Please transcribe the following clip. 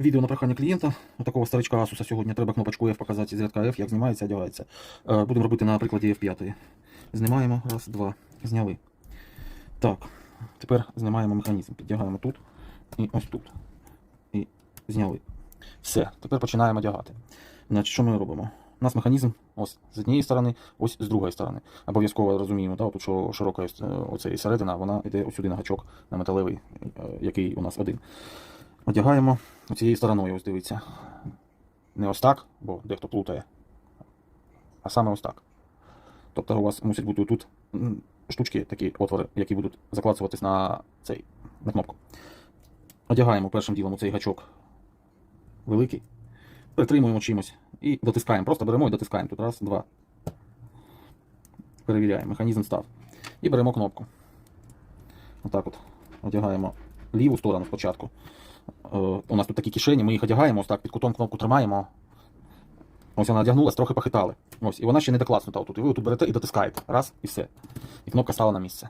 Відео на прохання клієнта, такого старичка Asus сьогодні треба кнопочку F показати з рядка F, як знімається, одягається. Е, Будемо робити на прикладі F5. Знімаємо, раз, два, зняли. Так, тепер знімаємо механізм. Підтягаємо тут і ось тут. І зняли. Все, тепер починаємо одягати. Значить, що ми робимо? У нас механізм ось з однієї сторони, ось з другої сторони. Обов'язково розуміємо, да, тут що широка ось, е, середина, вона йде ось сюди на гачок на металевий, е, який у нас один. Одягаємо цією стороною, ось дивіться. Не ось так, бо дехто плутає, а саме ось так. Тобто у вас мусять бути тут штучки, такі отвори, які будуть закладуватись на цей на кнопку. Одягаємо першим ділом цей гачок великий, притримуємо чимось і дотискаємо. Просто беремо і дотискаємо. Тут раз, два. Перевіряємо, механізм став. І беремо кнопку. Отак от. Одягаємо ліву сторону спочатку. Е, у нас тут такі кишені, ми їх одягаємо, ось так під кутом кнопку тримаємо. Ось вона одягнулась, трохи похитали. Ось, і вона ще не докласнута отут. І ви тут берете і дотискаєте. Раз, і все. І кнопка стала на місце.